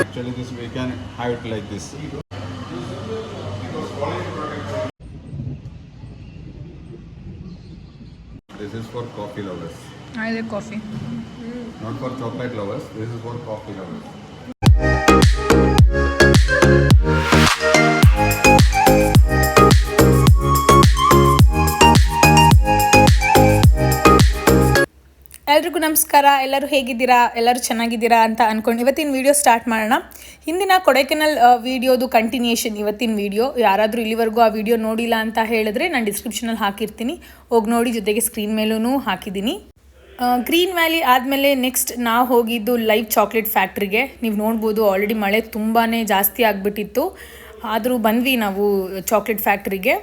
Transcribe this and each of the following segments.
Actually, this we can have it like this. This is for coffee lovers. I like coffee. Not for chocolate lovers. This is for coffee lovers. ನಮಸ್ಕಾರ, ಎಲ್ಲರೂ ಹೇಗಿದ್ದೀರಾ? ಎಲ್ಲರೂ ಚೆನ್ನಾಗಿದ್ದೀರಾ ಅಂತ ಅಂದ್ಕೊಂಡು ಇವತ್ತಿನ video start ಮಾಡೋಣ. ಹಿಂದಿನ ಕೊಡೈಕೆನಲ್ ವೀಡಿಯೋದು ಕಂಟಿನ್ಯೂಷನ್ ಇವತ್ತಿನ ವೀಡಿಯೋ ಯಾರಾದರೂ ಇಲ್ಲಿವರೆಗೂ ಆ ವಿಡಿಯೋ ನೋಡಿಲ್ಲ ಅಂತ ಹೇಳಿದ್ರೆ ನಾನು ಡಿಸ್ಕ್ರಿಪ್ಷನಲ್ಲಿ ಹಾಕಿರ್ತೀನಿ. ಹೋಗಿ ನೋಡಿ, ಜೊತೆಗೆ ಸ್ಕ್ರೀನ್ ಮೇಲೂ ಹಾಕಿದ್ದೀನಿ. ಗ್ರೀನ್ ವ್ಯಾಲಿ ಆದಮೇಲೆ ನೆಕ್ಸ್ಟ್ ನಾವು ಹೋಗಿದ್ದು ಲೈವ್ ಚಾಕ್ಲೇಟ್ ಫ್ಯಾಕ್ಟ್ರಿಗೆ ನೀವು ನೋಡ್ಬೋದು ಆಲ್ರೆಡಿ ಮಳೆ ತುಂಬಾ ಜಾಸ್ತಿ ಆಗಿಬಿಟ್ಟಿತ್ತು. ಆದರೂ ಬಂದ್ವಿ ನಾವು ಚಾಕ್ಲೇಟ್ ಫ್ಯಾಕ್ಟ್ರಿಗೆ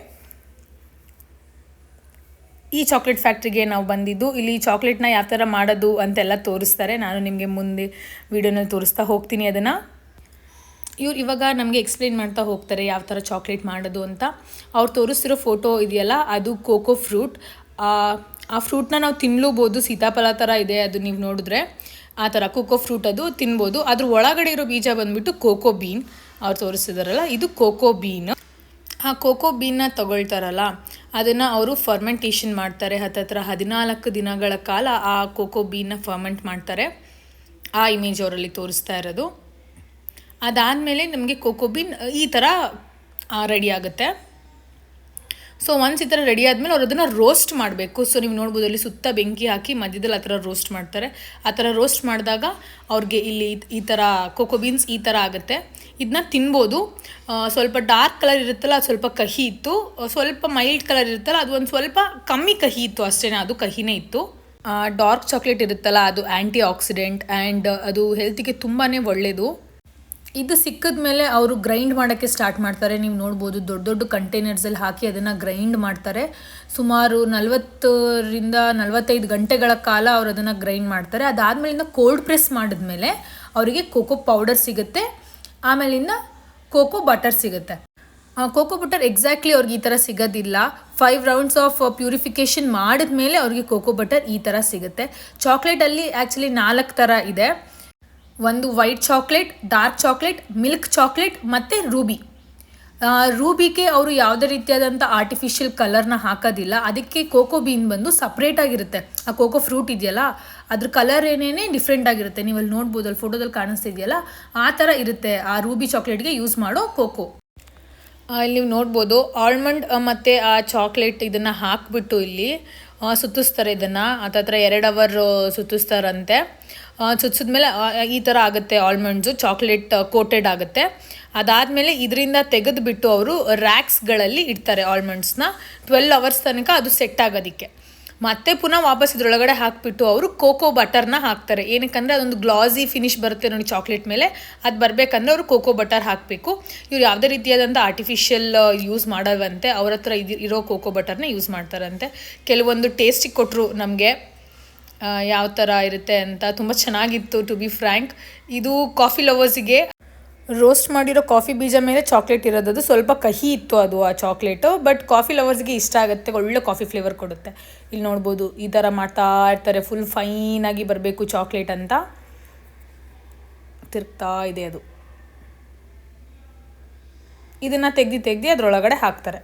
ಈ ಚಾಕ್ಲೇಟ್ ಫ್ಯಾಕ್ಟ್ರಿಗೆ ನಾವು ಬಂದಿದ್ದು, ಇಲ್ಲಿ ಚಾಕ್ಲೇಟ್ನ ಯಾವ ಥರ ಮಾಡೋದು ಅಂತೆಲ್ಲ ತೋರಿಸ್ತಾರೆ. ನಾನು ನಿಮಗೆ ಮುಂದೆ ವೀಡಿಯೋನಲ್ಲಿ ತೋರಿಸ್ತಾ ಹೋಗ್ತೀನಿ ಅದನ್ನು. ಇವ್ರು ಇವಾಗ ನಮಗೆ ಎಕ್ಸ್ಪ್ಲೇನ್ ಮಾಡ್ತಾ ಹೋಗ್ತಾರೆ ಯಾವ ಥರ ಚಾಕ್ಲೇಟ್ ಮಾಡೋದು ಅಂತ. ಅವ್ರು ತೋರಿಸ್ತಿರೋ ಫೋಟೋ ಇದೆಯಲ್ಲ, ಅದು ಕೋಕೋ ಫ್ರೂಟ್ ಆ ಫ್ರೂಟ್ನ ನಾವು ತಿನ್ಲೂಬೋದು. ಸೀತಾಫಲ ಥರ ಇದೆ ಅದು ನೀವು ನೋಡಿದ್ರೆ. ಆ ಥರ ಕೋಕೋ ಫ್ರೂಟ್ ಅದು ತಿನ್ಬೋದು. ಅದ್ರ ಒಳಗಡೆ ಇರೋ ಬೀಜ ಬಂದ್ಬಿಟ್ಟು ಕೋಕೋ ಬೀನ್ ಅವ್ರು ತೋರಿಸಿದಾರಲ್ಲ ಇದು ಕೋಕೋ ಬೀನ್ ಆ ಕೋಕೋ ಬೀನ್ನ ತಗೊಳ್ತಾರಲ್ಲ, ಅದನ್ನು ಅವರು ಫರ್ಮೆಂಟೇಷನ್ ಮಾಡ್ತಾರೆ. ಹತ್ತತ್ರ ಹದಿನಾಲ್ಕು ದಿನಗಳ ಕಾಲ ಆ ಕೋಕೋ ಬೀನ್ನ ಫರ್ಮೆಂಟ್ ಮಾಡ್ತಾರೆ. ಆ ಇಮೇಜ್ ಅವರಲ್ಲಿ ತೋರಿಸ್ತಾ ಇರೋದು. ಅದಾದಮೇಲೆ ನಮಗೆ ಕೋಕೋ ಬೀನ್ ಈ ಥರ ರೆಡಿ ಆಗುತ್ತೆ. ಸೊ ಒನ್ಸ್ ಈ ಥರ ರೆಡಿ ಆದಮೇಲೆ ಅವ್ರು ಅದನ್ನು ರೋಸ್ಟ್ ಮಾಡಬೇಕು. ಸೊ ನೀವು ನೋಡ್ಬೋದು ಅಲ್ಲಿ ಸುತ್ತ ಬೆಂಕಿ ಹಾಕಿ ಮಧ್ಯದಲ್ಲಿ ಆ ಥರ ರೋಸ್ಟ್ ಮಾಡ್ತಾರೆ. ಆ ಥರ ರೋಸ್ಟ್ ಮಾಡಿದಾಗ ಅವ್ರಿಗೆ ಇಲ್ಲಿ ಈ- ಥರ ಕೋಕೋ ಬೀನ್ಸ್ ಈ ಥರ ಆಗುತ್ತೆ. ಇದನ್ನ ತಿನ್ಬೋದು. ಸ್ವಲ್ಪ ಡಾರ್ಕ್ ಕಲರ್ ಇರುತ್ತಲ್ಲ, ಅದು ಸ್ವಲ್ಪ ಕಹಿ ಇತ್ತು. ಸ್ವಲ್ಪ ಮೈಲ್ಡ್ ಕಲರ್ ಇರುತ್ತಲ್ಲ, ಅದು ಒಂದು ಸ್ವಲ್ಪ ಕಮ್ಮಿ ಕಹಿ ಇತ್ತು ಅಷ್ಟೇ ಅದು ಕಹಿನೇ ಇತ್ತು. ಡಾರ್ಕ್ ಚಾಕ್ಲೇಟ್ ಇರುತ್ತಲ್ಲ, ಅದು ಆ್ಯಂಟಿ ಆಕ್ಸಿಡೆಂಟ್ ಆ್ಯಂಡ್ ಅದು ಹೆಲ್ತಿಗೆ ತುಂಬಾ ಒಳ್ಳೆಯದು ಇದು ಸಿಕ್ಕಿದ ಮೇಲೆ ಅವರು ಗ್ರೈಂಡ್ ಮಾಡೋಕ್ಕೆ ಸ್ಟಾರ್ಟ್ ಮಾಡ್ತಾರೆ. ನೀವು ನೋಡ್ಬೋದು ದೊಡ್ಡ ದೊಡ್ಡ ಕಂಟೈನರ್ಸಲ್ಲಿ ಹಾಕಿ ಅದನ್ನು ಗ್ರೈಂಡ್ ಮಾಡ್ತಾರೆ. ಸುಮಾರು ನಲವತ್ತರಿಂದ ನಲವತ್ತೈದು ಗಂಟೆಗಳ ಕಾಲ ಅವರು ಅದನ್ನು ಗ್ರೈಂಡ್ ಮಾಡ್ತಾರೆ. ಅದಾದಮೇಲಿಂದ ಕೋಲ್ಡ್ ಪ್ರೆಸ್ ಮಾಡಿದ್ಮೇಲೆ ಅವರಿಗೆ ಕೋಕೋ ಪೌಡರ್ ಸಿಗುತ್ತೆ. ಆಮೇಲಿಂದ ಕೋಕೋ ಬಟರ್ ಸಿಗುತ್ತೆ. ಕೋಕೋ ಬಟರ್ ಎಕ್ಸಾಕ್ಟ್ಲಿ ಅವ್ರಿಗೆ ಈ ಥರ ಸಿಗೋದಿಲ್ಲ. ಫೈವ್ ರೌಂಡ್ಸ್ ಆಫ್ ಪ್ಯೂರಿಫಿಕೇಷನ್ ಮಾಡಿದ್ಮೇಲೆ ಅವ್ರಿಗೆ ಕೋಕೋ ಬಟರ್ ಈ ಥರ ಸಿಗುತ್ತೆ. ಚಾಕ್ಲೇಟಲ್ಲಿ ಆ್ಯಕ್ಚುಲಿ ನಾಲ್ಕು ಥರ ಇದೆ. ಒಂದು white chocolate dark chocolate milk chocolate ಮತ್ತು ರೂಬಿ. ರೂಬಿಗೆ ಅವರು ಯಾವುದೇ ರೀತಿಯಾದಂಥ ಆರ್ಟಿಫಿಷಿಯಲ್ ಕಲರ್ನ ಹಾಕೋದಿಲ್ಲ. ಅದಕ್ಕೆ ಕೋಕೋ ಬೀನ್ ಬಂದು ಸಪ್ರೇಟ್ ಆಗಿರುತ್ತೆ. ಆ ಕೋಕೋ ಫ್ರೂಟ್ ಇದೆಯಲ್ಲ ಅದ್ರ ಕಲರ್ ಏನೇನೇ ಡಿಫ್ರೆಂಟ್ ಆಗಿರುತ್ತೆ. ನೀವು ಅಲ್ಲಿ ನೋಡ್ಬೋದು ಅಲ್ಲಿ ಫೋಟೋದಲ್ಲಿ ಕಾಣಿಸ್ತಿದೆಯಲ್ಲ ಆ ಥರ ಇರುತ್ತೆ ಆ ರೂಬಿ ಚಾಕ್ಲೇಟ್ಗೆ ಯೂಸ್ ಮಾಡೋ ಕೋಕೋ ಇಲ್ಲಿ ನೀವು ನೋಡ್ಬೋದು ಆಲ್ಮಂಡ್ ಮತ್ತು ಆ ಚಾಕ್ಲೇಟ್ ಇದನ್ನು ಹಾಕ್ಬಿಟ್ಟು ಇಲ್ಲಿ ಆ, ಸುತ್ತಿಸ್ತಾರೆ ಇದನ್ನು. ಹತ್ತತ್ರ ಎರಡು ಅವರ್ ಸುತ್ತಿಸ್ತಾರಂತೆ. ಸುತ್ತಿಸಿದ್ಮೇಲೆ ಈ ಥರ ಆಗುತ್ತೆ ಆಲ್ಮಂಡ್ಸು ಚಾಕ್ಲೇಟ್ ಕೋಟೆಡ್ ಆಗುತ್ತೆ. ಅದಾದಮೇಲೆ ಇದರಿಂದ ತೆಗೆದುಬಿಟ್ಟು ಅವರು ರ್ಯಾಕ್ಸ್ಗಳಲ್ಲಿ ಇಡ್ತಾರೆ ಆಲ್ಮಂಡ್ಸ್ನ ಟ್ವೆಲ್ ಅವರ್ಸ್ ತನಕ ಅದು ಸೆಟ್ ಆಗೋದಕ್ಕೆ. ಮತ್ತೆ ಪುನಃ ವಾಪಸ್ ಇದರೊಳಗಡೆ ಹಾಕಿಬಿಟ್ಟು ಅವರು ಕೋಕೋ ಬಟರ್ನ ಹಾಕ್ತಾರೆ. ಏನಕ್ಕಂದರೆ ಅದೊಂದು ಗ್ಲಾಸಿ ಫಿನಿಶ್ ಬರುತ್ತೆ ನೋಡಿ ಚಾಕ್ಲೇಟ್ ಮೇಲೆ. ಅದು ಬರಬೇಕಂದ್ರೆ ಅವರು ಕೋಕೋ ಬಟರ್ ಹಾಕಬೇಕು. ಇವ್ರು ಯಾವುದೇ ರೀತಿಯಾದಂಥ ಆರ್ಟಿಫಿಷಿಯಲ್ ಯೂಸ್ ಮಾಡೋವಂತೆ. ಅವ್ರ ಹತ್ರ ಇದು ಇರೋ ಕೋಕೋ ಬಟರ್ನ ಯೂಸ್ ಮಾಡ್ತಾರಂತೆ. ಕೆಲವೊಂದು ಟೇಸ್ಟಿಗೆ ಕೊಟ್ಟರು ನಮಗೆ. ಯಾವ ಥರ ಇರುತ್ತೆ ಅಂತ ತುಂಬ ಚೆನ್ನಾಗಿತ್ತು ಟು ಬಿ ಫ್ರ್ಯಾಂಕ್ ಇದು ಕಾಫಿ ಲವರ್ಸಿಗೆ ರೋಸ್ಟ್ ಮಾಡಿರೋ ಕಾಫಿ ಬೀಜ ಮೇಲೆ ಚಾಕ್ಲೇಟ್ ಇರೋದದು ಸ್ವಲ್ಪ ಕಹಿ ಇತ್ತು ಅದು, ಆ ಚಾಕ್ಲೇಟು ಬಟ್ ಕಾಫಿ ಲವರ್ಸ್ಗೆ ಇಷ್ಟ ಆಗುತ್ತೆ, ಒಳ್ಳೆ ಕಾಫಿ ಫ್ಲೇವರ್ ಕೊಡುತ್ತೆ. ಇಲ್ಲಿ ನೋಡ್ಬೋದು, ಈ ಥರ ಮಾಡ್ತಾ ಇರ್ತಾರೆ ಫುಲ್ ಫೈನಾಗಿ ಬರಬೇಕು ಚಾಕ್ಲೇಟ್ ಅಂತ. ತಿರುಗ್ತಾ ಇದೆ ಅದು. ಇದನ್ನು ತೆಗ್ದು ತೆಗ್ದು ಅದರೊಳಗಡೆ ಹಾಕ್ತಾರೆ.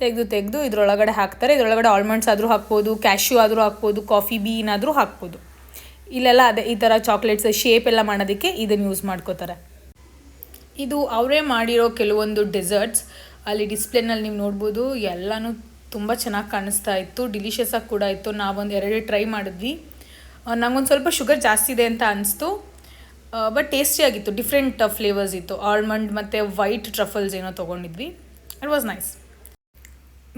ತೆಗೆದು ತೆಗೆದು ಇದರೊಳಗಡೆ ಹಾಕ್ತಾರೆ. ಇದರೊಳಗಡೆ ಆಲ್ಮಂಡ್ಸ್ ಆದರೂ ಹಾಕ್ಬೋದು ಕ್ಯಾಶ್ಯೂ ಆದರೂ ಹಾಕ್ಬೋದು ಕಾಫಿ ಬೀನ್ ಆದರೂ ಹಾಕ್ಬೋದು. ಇಲ್ಲೆಲ್ಲ ಅದೇ ಈ ಥರ ಚಾಕ್ಲೇಟ್ಸ್ ಶೇಪ್ ಎಲ್ಲ ಮಾಡೋದಕ್ಕೆ ಇದನ್ನು ಯೂಸ್ ಮಾಡ್ಕೋತಾರೆ. ಇದು ಅವರೇ ಮಾಡಿರೋ ಕೆಲವೊಂದು ಡೆಸರ್ಟ್ಸ್ ಅಲ್ಲಿ ಡಿಸ್ಪ್ಲೇನಲ್ಲಿ ನೀವು ನೋಡ್ಬೋದು, ಎಲ್ಲನೂ ತುಂಬ ಚೆನ್ನಾಗಿ ಕಾಣಿಸ್ತಾ ಇತ್ತು. ಡಿಲಿಷಿಯಸ್ ಆಗಿ ಕೂಡ ಇತ್ತು. ನಾವೊಂದು ಎರಡು ಟ್ರೈ ಮಾಡಿದ್ವಿ. ನಂಗೊಂದು ಸ್ವಲ್ಪ ಶುಗರ್ ಜಾಸ್ತಿ ಇದೆ ಅಂತ ಅನಿಸ್ತು. ಬಟ್ ಟೇಸ್ಟಿಯಾಗಿತ್ತು ಡಿಫ್ರೆಂಟ್ ಫ್ಲೇವರ್ಸ್ ಇತ್ತು. ಆಲ್ಮಂಡ್ ಮತ್ತು ವೈಟ್ ಟ್ರಫಲ್ಸ್ ಏನೋ ತೊಗೊಂಡಿದ್ವಿ. ಇಟ್ ವಾಸ್ ನೈಸ್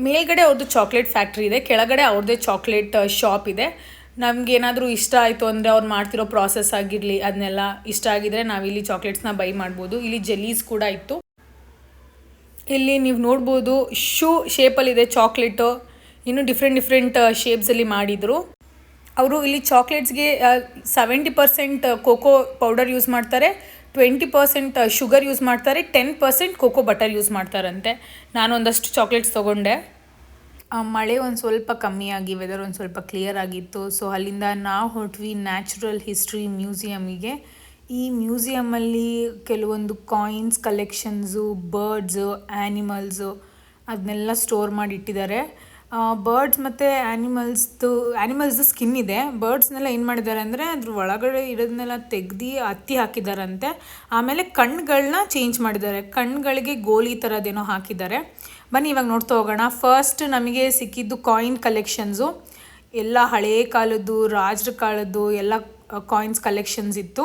ಮೇಲ್ಗಡೆ ಅವ್ರದ್ದು ಚಾಕ್ಲೇಟ್ ಫ್ಯಾಕ್ಟ್ರಿ ಇದೆ, ಕೆಳಗಡೆ ಅವ್ರದ್ದೇ ಚಾಕ್ಲೇಟ್ ಶಾಪ್ ಇದೆ. ನಮಗೇನಾದರೂ ಇಷ್ಟ ಆಯಿತು ಅಂದರೆ ಅವ್ರು ಮಾಡ್ತಿರೋ ಪ್ರಾಸೆಸ್ ಆಗಿರಲಿ ಅದನ್ನೆಲ್ಲ ಇಷ್ಟ ಆಗಿದ್ರೆ ನಾವಿಲ್ಲಿ ಚಾಕ್ಲೇಟ್ಸ್ನ ಬೈ ಮಾಡ್ಬೋದು. ಇಲ್ಲಿ ಜೆಲ್ಲೀಸ್ ಕೂಡ ಇತ್ತು. ಇಲ್ಲಿ ನೀವು ನೋಡ್ಬೋದು ಶೂ ಶೇಪಲ್ಲಿದೆ ಚಾಕ್ಲೇಟು ಇನ್ನೂ ಡಿಫ್ರೆಂಟ್ ಡಿಫ್ರೆಂಟ್ ಶೇಪ್ಸಲ್ಲಿ ಮಾಡಿದರು. ಅವರು ಇಲ್ಲಿ ಚಾಕ್ಲೇಟ್ಸ್ಗೆ seventy percent cocoa powder use ಮಾಡ್ತಾರೆ. ಟ್ವೆಂಟಿ ಪರ್ಸೆಂಟ್ ಶುಗರ್ ಯೂಸ್ ಮಾಡ್ತಾರೆ, ten percent cocoa butter use ಮಾಡ್ತಾರಂತೆ. ನಾನು ಒಂದಷ್ಟು ಚಾಕ್ಲೇಟ್ಸ್ ತೊಗೊಂಡೆ. ಮಳೆ ಒಂದು ಸ್ವಲ್ಪ ಕಮ್ಮಿಯಾಗಿ ವೆದರ್ ಒಂದು ಸ್ವಲ್ಪ ಕ್ಲಿಯರ್ ಆಗಿತ್ತು. ಸೊ ಅಲ್ಲಿಂದ ನಾವು ಹೊರಟ್ವಿ ನ್ಯಾಚುರಲ್ ಹಿಸ್ಟ್ರಿ ಮ್ಯೂಸಿಯಮಿಗೆ ಈ ಮ್ಯೂಸಿಯಮಲ್ಲಿ ಕೆಲವೊಂದು ಕಾಯಿನ್ಸ್ ಕಲೆಕ್ಷನ್ಸು ಬರ್ಡ್ಸು ಆ್ಯನಿಮಲ್ಸು ಅದನ್ನೆಲ್ಲ ಸ್ಟೋರ್ ಮಾಡಿ ಇಟ್ಟಿದ್ದಾರೆ ಬರ್ಡ್ಸ್ ಮತ್ತು ಆ್ಯನಿಮಲ್ಸ್ದು ಆ್ಯನಿಮಲ್ಸ್ದು ಸ್ಕಿನ್ ಇದೆ. ಬರ್ಡ್ಸ್ನೆಲ್ಲ ಏನು ಮಾಡಿದ್ದಾರೆ ಅಂದರೆ ಅದ್ರ ಒಳಗಡೆ ಇರೋದನ್ನೆಲ್ಲ ತೆಗ್ದು ಹತ್ತಿ ಹಾಕಿದಾರಂತೆ. ಆಮೇಲೆ ಕಣ್ಣುಗಳನ್ನ ಚೇಂಜ್ ಮಾಡಿದ್ದಾರೆ. ಕಣ್ಣುಗಳಿಗೆ ಗೋಲಿ ಥರದ್ದೇನೋ ಹಾಕಿದ್ದಾರೆ. ಬನ್ನಿ, ಇವಾಗ ನೋಡ್ತಾ ಹೋಗೋಣ. ಫಸ್ಟ್ ನಮಗೆ ಸಿಕ್ಕಿದ್ದು ಕಾಯಿನ್ ಕಲೆಕ್ಷನ್ಸು ಎಲ್ಲ ಹಳೇ ಕಾಲದ್ದು, ರಾಜರ ಕಾಲದ್ದು ಎಲ್ಲ ಕಾಯಿನ್ಸ್ ಕಲೆಕ್ಷನ್ಸ್ ಇತ್ತು.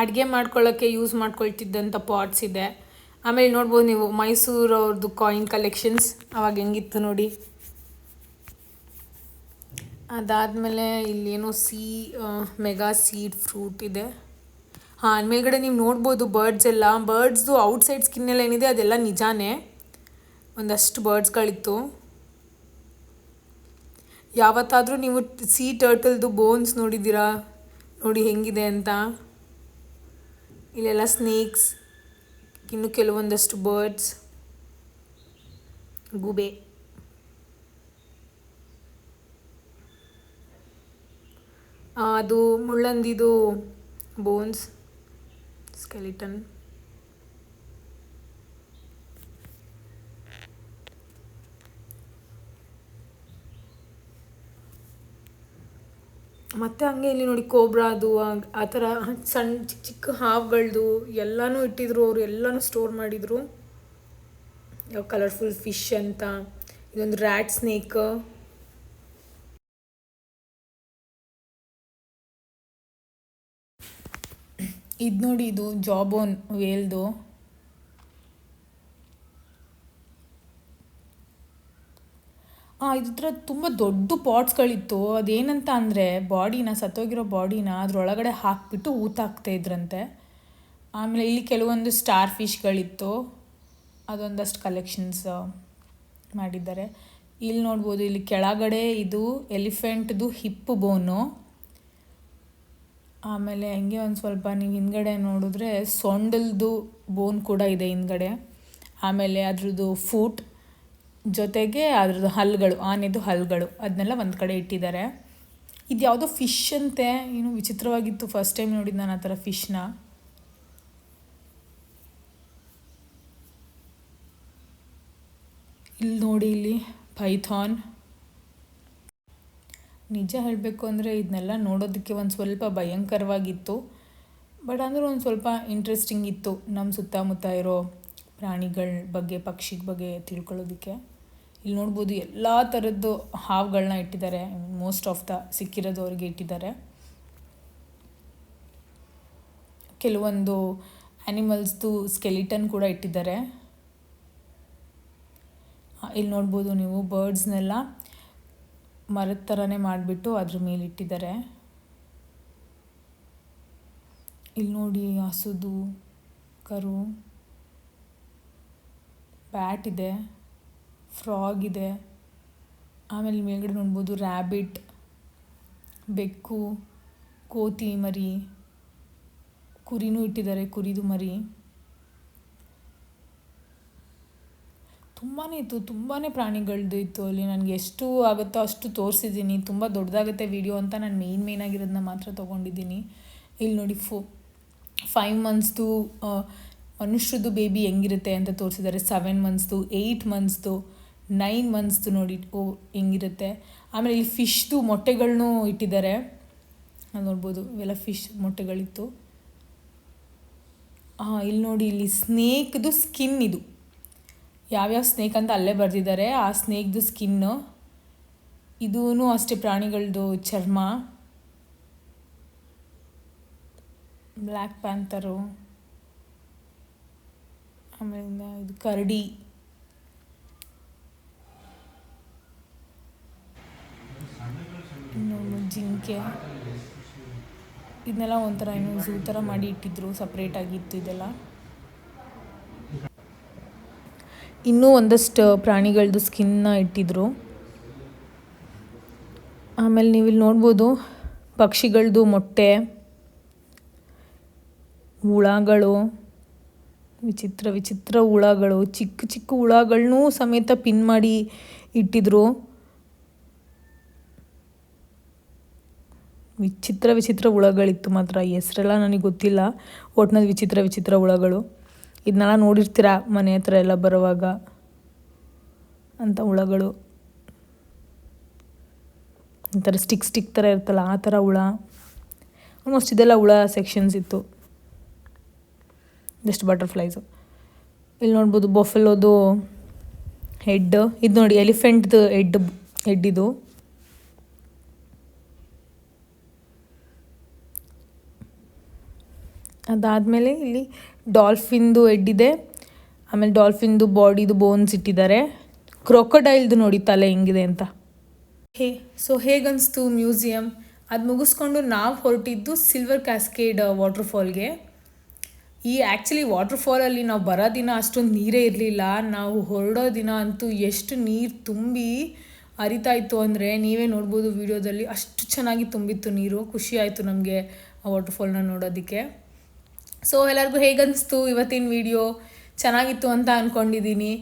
ಅಡುಗೆ ಮಾಡ್ಕೊಳ್ಳೋಕ್ಕೆ ಯೂಸ್ ಮಾಡ್ಕೊಳ್ತಿದ್ದಂಥ ಪಾಟ್ಸ್ ಇದೆ. ಆಮೇಲೆ ನೋಡ್ಬೋದು ನೀವು ಮೈಸೂರು ಅವ್ರದ್ದು ಕಾಯಿನ್ ಕಲೆಕ್ಷನ್ಸ್ ಅವಾಗ ಹೆಂಗಿತ್ತು ನೋಡಿ. ಅದಾದಮೇಲೆ ಇಲ್ಲೇನೋ ಸೀ ಮೆಗಾ ಸೀಡ್ ಫ್ರೂಟ್ ಇದೆ. ಹಾಂ ಮೇಲ್ಗಡೆ ನೀವು ನೋಡ್ಬೋದು ಬರ್ಡ್ಸ್ ಎಲ್ಲ. ಬರ್ಡ್ಸ್ದು ಔಟ್ಸೈಡ್ ಸ್ಕಿನ್ ಎಲ್ಲ ಏನಿದೆ ಅದೆಲ್ಲ ನಿಜಾನೇ. ಒಂದಷ್ಟು ಬರ್ಡ್ಸ್ಗಳಿತ್ತು ಯಾವತ್ತಾದರೂ ನೀವು ಸೀ ಟರ್ಟಲ್ದು ಬೋನ್ಸ್ ನೋಡಿದ್ದೀರಾ? ನೋಡಿ ಹೆಂಗಿದೆ ಅಂತ. ಇಲ್ಲೆಲ್ಲ ಸ್ನೇಕ್ಸ್ ಇನ್ನು ಕೆಲವೊಂದಷ್ಟು ಬರ್ಡ್ಸ್ ಗುಬೆ. ಅದು ಮುಳ್ಳಂದಿದು ಬೋನ್ಸ್ ಸ್ಕೆಲಿಟನ್ ಮತ್ತೆ ಹಂಗೆ ಇಲ್ಲಿ ನೋಡಿ ಕೋಬ್ರಾದು ಆ- ಥರ ಸಣ್ಣ ಚಿಕ್ಕ ಚಿಕ್ಕ ಹಾವುಗಳದು ಎಲ್ಲನೂ ಇಟ್ಟಿದ್ರು ಅವರು, ಎಲ್ಲನೂ ಸ್ಟೋರ್ ಮಾಡಿದರು. ಯಾವ ಕಲರ್ಫುಲ್ ಫಿಶ್ ಅಂತ, ಇದೊಂದು ರ್ಯಾಟ್ ಸ್ನೇಕ್ ಇದು ನೋಡಿ ಇದು ಜಾಬೋನ್ ವೇಲ್ದು ಇದ್ರ ತುಂಬ ದೊಡ್ಡ ಪಾಟ್ಸ್ಗಳಿತ್ತು. ಅದೇನಂತ ಅಂದರೆ, ಬಾಡಿನ, ಸತ್ತೋಗಿರೋ ಬಾಡಿನ ಅದ್ರೊಳಗಡೆ ಹಾಕಿಬಿಟ್ಟು ಊತಾಕ್ತಾ ಇದ್ರಂತೆ. ಆಮೇಲೆ ಇಲ್ಲಿ ಕೆಲವೊಂದು ಸ್ಟಾರ್ ಫಿಶ್ಗಳಿತ್ತು. ಅದೊಂದಷ್ಟು ಕಲೆಕ್ಷನ್ಸ್ ಮಾಡಿದ್ದಾರೆ. ಇಲ್ಲಿ ನೋಡ್ಬೋದು, ಇಲ್ಲಿ ಕೆಳಗಡೆ ಇದು ಎಲಿಫೆಂಟ್ದು ಹಿಪ್ ಬೋನು. ಆಮೇಲೆ ಹಂಗೆ ಒಂದು ಸ್ವಲ್ಪ ನೀವು ಹಿಂದ್ಗಡೆ ನೋಡಿದ್ರೆ ಸೊಂಡಲ್ದು ಬೋನ್ ಕೂಡ ಇದೆ ಹಿಂದ್ಗಡೆ. ಆಮೇಲೆ ಅದ್ರದ್ದು ಫೂಟ್. ಜೊತೆಗೆ ಅದ್ರದ್ದು ಹಲ್ಗಳು, ಆನೆದು ಹಲ್ಗಳು ಅದನ್ನೆಲ್ಲ ಒಂದು ಕಡೆ ಇಟ್ಟಿದ್ದಾರೆ. ಇದು ಯಾವುದೋ ಫಿಶ್ ಅಂತೆ, ಏನು ವಿಚಿತ್ರವಾಗಿತ್ತು ಫಸ್ಟ್ ಟೈಮ್ ನೋಡಿದ್ದು ನಾನು ಆ ಥರ ಫಿಶ್ನ ಇಲ್ಲಿ ನೋಡಿ ಇಲ್ಲಿ, ಪೈಥಾನ್. ನಿಜ ಹೇಳಬೇಕು ಅಂದರೆ ಇದನ್ನೆಲ್ಲ ನೋಡೋದಕ್ಕೆ ಒಂದು ಸ್ವಲ್ಪ ಭಯಂಕರವಾಗಿತ್ತು. ಬಟ್ ಅಂದ್ರೆ ಒಂದು ಸ್ವಲ್ಪ ಇಂಟ್ರೆಸ್ಟಿಂಗ್ ಇತ್ತು ನಮ್ಮ ಸುತ್ತಮುತ್ತ ಇರೋ ಪ್ರಾಣಿಗಳ ಬಗ್ಗೆ ಪಕ್ಷಿ ಬಗ್ಗೆ ತಿಳ್ಕೊಳ್ಳೋದಕ್ಕೆ. ಇಲ್ಲಿ ನೋಡ್ಬೋದು ಎಲ್ಲ ಥರದ್ದು ಹಾವುಗಳನ್ನ ಇಟ್ಟಿದ್ದಾರೆ ಮೋಸ್ಟ್ ಆಫ್ ದ ಸಿಕ್ಕಿರೋದು ಅವ್ರಿಗೆ ಇಟ್ಟಿದ್ದಾರೆ ಕೆಲವೊಂದು ಆ್ಯನಿಮಲ್ಸ್ದು ಸ್ಕೆಲಿಟನ್ ಕೂಡ ಇಟ್ಟಿದ್ದಾರೆ ಇಲ್ಲಿ ನೋಡ್ಬೋದು ನೀವು ಬರ್ಡ್ಸ್ನೆಲ್ಲ ಮರದ ಥರನೇ ಮಾಡಿಬಿಟ್ಟು ಅದ್ರ ಮೇಲೆ ಇಟ್ಟಿದ್ದಾರೆ ಇಲ್ಲಿ ನೋಡಿ ಹಸುದು, ಕರು. ಬ್ಯಾಟ್ ಇದೆ ಫ್ರಾಗ್ ಇದೆ, ಆಮೇಲೆ ಮೇಲ್ಗಡೆ ನೋಡ್ಬೋದು ರ್ಯಾಬಿಟ್ ಬೆಕ್ಕು ಕೋತಿ ಮರಿ ಕುರಿನೂ ಇಟ್ಟಿದ್ದಾರೆ, ಕುರಿದು ಮರಿ. ತುಂಬಾ ಇತ್ತು ತುಂಬಾ ಪ್ರಾಣಿಗಳದ್ದು ಇತ್ತು ಅಲ್ಲಿ. ನನಗೆ ಎಷ್ಟು ಆಗುತ್ತೋ ಅಷ್ಟು ತೋರಿಸಿದ್ದೀನಿ. ತುಂಬ ದೊಡ್ಡದಾಗುತ್ತೆ ವಿಡಿಯೋ ಅಂತ ನಾನು ಮೇಯ್ನ್ ಮೇನ್ ಆಗಿರೋದನ್ನ ಮಾತ್ರ ತೊಗೊಂಡಿದ್ದೀನಿ. ಇಲ್ಲಿ ನೋಡಿ ಫೋ ಫೈವ್ ಮಂತ್ಸ್ದು ಮನುಷ್ಯರದ್ದು ಬೇಬಿ ಹೆಂಗಿರುತ್ತೆ ಅಂತ ತೋರಿಸಿದ್ದಾರೆ ಸೆವೆನ್ ಮಂತ್ಸ್ದು ಏಯ್ಟ್ ಮಂತ್ಸ್ದು ನೈನ್ ಮಂತ್ಸ್ದು ನೋಡಿ, ಓ, ಹೆಂಗಿರುತ್ತೆ. ಆಮೇಲೆ ಇಲ್ಲಿ ಫಿಶ್ದು ಮೊಟ್ಟೆಗಳನ್ನೂ ಇಟ್ಟಿದ್ದಾರೆ. ನೋಡ್ಬೋದು, ಇವೆಲ್ಲ ಫಿಶ್ ಮೊಟ್ಟೆಗಳಿತ್ತು. ಹಾಂ ಇಲ್ಲಿ ನೋಡಿ, ಇಲ್ಲಿ ಸ್ನೇಕ್ದು ಸ್ಕಿನ್ ಇದು. ಯಾವ್ಯಾವ ಸ್ನೇಕ್ ಅಂತ ಅಲ್ಲೇ ಬರೆದಿದ್ದಾರೆ. ಆ ಸ್ನೇಕ್ದು ಸ್ಕಿನ್ನು ಇದೂ ಅಷ್ಟೇ ಪ್ರಾಣಿಗಳದ್ದು ಚರ್ಮ. ಬ್ಲ್ಯಾಕ್ ಪ್ಯಾಂತರು ಆಮೇಲಿಂದ ಇದು ಕರಡಿ. ಇನ್ನೊಂದು ಜಿಂಕೆ. ಇದನ್ನೆಲ್ಲ ಒಂಥರ ಇನ್ನೊಂದು ಝೂ ಥರ ಮಾಡಿ ಇಟ್ಟಿದ್ರು ಸಪ್ರೇಟಾಗಿತ್ತು ಇದೆಲ್ಲ. ಇನ್ನೂ ಒಂದಷ್ಟು ಪ್ರಾಣಿಗಳದ್ದು ಸ್ಕಿನ್ನ ಇಟ್ಟಿದ್ರು. ಆಮೇಲೆ ನೀವು ಇಲ್ಲಿ ನೋಡ್ಬೋದು ಪಕ್ಷಿಗಳದ್ದು ಮೊಟ್ಟೆ, ಹುಳಗಳು. ವಿಚಿತ್ರ ವಿಚಿತ್ರ ಹುಳಗಳು, ಚಿಕ್ಕ ಚಿಕ್ಕ ಹುಳಗಳನ್ನೂ ಸಮೇತ ಪಿನ್ ಮಾಡಿ ಇಟ್ಟಿದ್ರು. ವಿಚಿತ್ರ ವಿಚಿತ್ರ ಹುಳಗಳಿತ್ತು ಮಾತ್ರ, ಹೆಸರೆಲ್ಲ ನನಗೆ ಗೊತ್ತಿಲ್ಲ, ಒಟ್ನಲ್ಲಿ ವಿಚಿತ್ರ ವಿಚಿತ್ರ ಹುಳಗಳು. ಇದನ್ನೆಲ್ಲ ನೋಡಿರ್ತೀರಾ ಮನೆ ಹತ್ರ ಎಲ್ಲ ಬರುವಾಗ? ಅಂತ ಹುಳಗಳು. ಒಂಥರ ಸ್ಟಿಕ್ ಸ್ಟಿಕ್ ಥರ ಇರ್ತಲ್ಲ ಆ ಥರ ಹುಳ. ಆಲ್ಮೋಸ್ಟ್ ಇದೆಲ್ಲ ಹುಳ ಸೆಕ್ಷನ್ಸ್ ಇತ್ತು. ಜಸ್ಟ್ ಬಟರ್ಫ್ಲೈಸು ಇಲ್ಲಿ ನೋಡ್ಬೋದು ಬೊಫೆಲೋದು ಹೆಡ್ ಇದು ನೋಡಿ ಎಲಿಫೆಂಟ್ದು ಹೆಡ್ ಹೆಡ್ ಇದು. ಅದಾದಮೇಲೆ ಇಲ್ಲಿ ಡಾಲ್ಫಿನ್ದು ಹೆಡ್ ಇದೆ. ಆಮೇಲೆ ಡಾಲ್ಫಿನ್ದು ಬಾಡಿದು ಬೋನ್ಸ್ ಇಟ್ಟಿದ್ದಾರೆ. ಕ್ರೊಕೊಡೈಲ್ದು ನೋಡಿ ತಲೆ ಹೆಂಗಿದೆ ಅಂತ. ಹೇ ಸೊ ಹೇಗನ್ನಿಸ್ತು ಮ್ಯೂಸಿಯಂ ಅದು ಮುಗಿಸ್ಕೊಂಡು ನಾವು ಹೊರಟಿದ್ದು ಸಿಲ್ವರ್ ಕ್ಯಾಸ್ಕೇಡ್ ವಾಟರ್ಫಾಲ್ಗೆ ಈ ಆ್ಯಕ್ಚುಲಿ ವಾಟರ್ಫಾಲಲ್ಲಿ ನಾವು ಬರೋ ದಿನ ಅಷ್ಟೊಂದು ನೀರೇ ಇರಲಿಲ್ಲ. ನಾವು ಹೊರಡೋ ದಿನ ಅಂತೂ ಎಷ್ಟು ನೀರು ತುಂಬಿ ಹರಿತಾ ಇತ್ತು ಅಂದರೆ ನೀವೇ ನೋಡ್ಬೋದು ವಿಡಿಯೋದಲ್ಲಿ ಅಷ್ಟು ಚೆನ್ನಾಗಿ ತುಂಬಿತ್ತು ನೀರು. ಖುಷಿ ಆಯಿತು ನಮಗೆ ಆ ವಾಟರ್ಫಾಲ್ನ ನೋಡೋದಕ್ಕೆ. ಸೊ ಎಲ್ಲರಿಗೂ ಹೇಗನ್ನಿಸ್ತು ಇವತ್ತಿನ ವಿಡಿಯೋ? ಚೆನ್ನಾಗಿತ್ತು ಅಂತ ಅಂದ್ಕೊಂಡಿದ್ದೀನಿ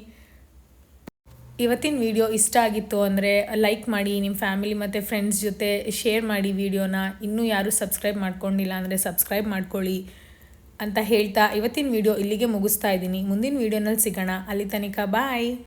ಇವತ್ತಿನ ವಿಡಿಯೋ ಇಷ್ಟ ಆಗಿತ್ತು ಅಂದರೆ ಲೈಕ್ ಮಾಡಿ ನಿಮ್ಮ ಫ್ಯಾಮಿಲಿ ಮತ್ತು ಫ್ರೆಂಡ್ಸ್ ಜೊತೆ ಶೇರ್ ಮಾಡಿ ವಿಡಿಯೋನ. ಇನ್ನೂ ಯಾರೂ ಸಬ್ಸ್ಕ್ರೈಬ್ ಮಾಡ್ಕೊಂಡಿಲ್ಲ ಅಂದರೆ ಸಬ್ಸ್ಕ್ರೈಬ್ ಮಾಡ್ಕೊಳ್ಳಿ. ಅಂತ ಹೇಳ್ತಾ ಇವತ್ತಿನ ವಿಡಿಯೋ ಇಲ್ಲಿಗೆ ಮುಗಿಸ್ತಾ ಇದ್ದೀನಿ. ಮುಂದಿನ ವಿಡಿಯೋನಲ್ಲಿ ಸಿಗೋಣ. ಅಲ್ಲಿ ತನಕ ಬಾಯ್